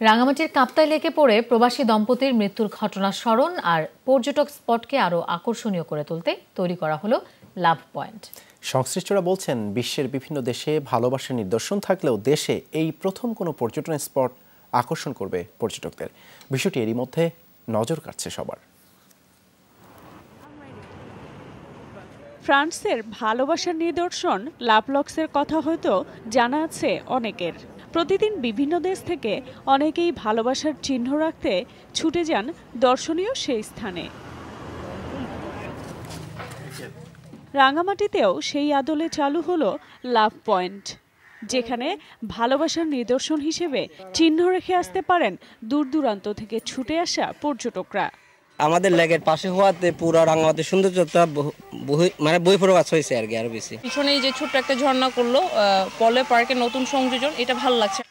রাঙামাটির কাপ্তাই লেকে পড়ে প্রবাসী দম্পতির মৃত্যুর ঘটনা স্মরণ আর পর্যটক স্পটকে আরও আকর্ষণীয় করে তুলতে তৈরি করা হলো লাভ পয়েন্ট। সংশ্লিষ্টরা বলছেন, বিশ্বের বিভিন্ন দেশে ভালোবাসার নিদর্শন থাকলেও দেশে এই প্রথম কোনো পর্যটন স্পট আকর্ষণ করবে পর্যটকদের। বিষয়টি এরই মধ্যে নজর কাটছে সবার। ফ্রান্সের ভালোবাসার নিদর্শন লাভলক্সের কথা হয়তো জানা আছে অনেকের। প্রতিদিন বিভিন্ন দেশ থেকে অনেকেই ভালোবাসার চিহ্ন রাখতে ছুটে যান দর্শনীয় সেই স্থানে। রাঙামাটিতেও সেই আদলে চালু হলো লাভ পয়েন্ট, যেখানে ভালোবাসার নিদর্শন হিসেবে চিহ্ন রেখে আসতে পারেন দূর দূরান্ত থেকে ছুটে আসা পর্যটকরা। আমাদের লেগের পাশে হওয়াতে পুরো রাঙামাটির বহু- মানে বই প্রকাশ হয়েছে আর কি আরও বেশি। পিছনে এই যে ছোট্ট একটা ঝর্ণা করল পলে পার্কের নতুন সংযোজন এটা ভালো লাগছে।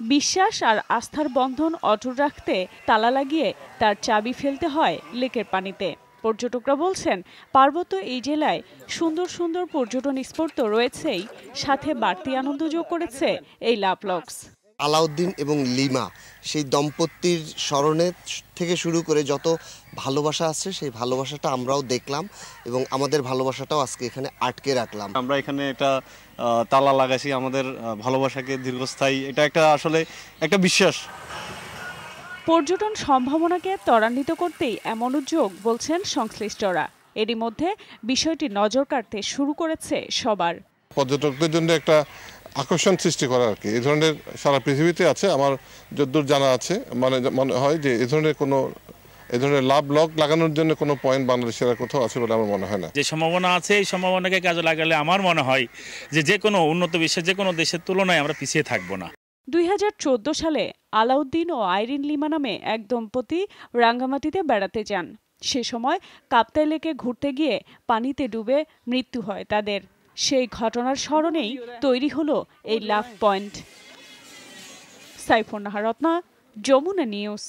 বিশ্বাস আর আস্থার বন্ধন অটুট রাখতে তালা লাগিয়ে তার চাবি ফেলতে হয় লেকের পানিতে। পর্যটকরা বলছেন পার্বত্য এই জেলায় সুন্দর সুন্দর পর্যটন স্পট তো রয়েছেই সাথে বাড়তি আনন্দ যোগ করেছে এই লাভলক্স। আলাউদ্দিন এবং লিমা। সেই দম্পতির স্মরণে থেকে শুরু করে যত ভালোবাসা আছে সেই ভালোবাসাটা আমরাও দেখলাম এবং আমাদের ভালোবাসাটাও আজকে এখানে আটকে রাখলাম। আমরা এখানে একটা তালা লাগাইছি আমাদের ভালোবাসাকে দীর্ঘস্থায়ী। এটা একটা আসলে একটা বিশ্বাস। পর্যটন সম্ভাবনাকে ত্বরান্বিত করতেই এমন উদ্যোগ বলছেন সংশ্লিষ্টরা। এরই মধ্যে বিষয়টি নজর কাটতে শুরু করেছে সবার। পর্যটকদের জন্য একটা আকর্ষণ সৃষ্টি করা আর কি। এই ধরনের সারা পৃথিবীতে আছে আমার যদ্দূর জানা আছে। মানে মনে হয় যে এই ধরনের কোনো এই ধরনের লাভ লক লাগানোর জন্য কোনো পয়েন্ট বাংলাদেশের কোথাও আছে বলে আমার মনে হয় না। যে সম্ভাবনা আছে এই সম্ভাবনাকে কাজে লাগালে আমার মনে হয় যে যে কোনো উন্নত বিশ্বের যে কোনো দেশের তুলনায় আমরা পিছিয়ে থাকব না। দুই হাজার চোদ্দ সালে আলাউদ্দিন ও আইরিন লিমা নামে এক দম্পতি রাঙ্গামাটিতে বেড়াতে যান। সে সময় কাপ্তাই লেকে ঘুরতে গিয়ে পানিতে ডুবে মৃত্যু হয় তাদের। সেই ঘটনার স্মরণেই তৈরি হলো এই love point. Saifun Ratna Jamuna news.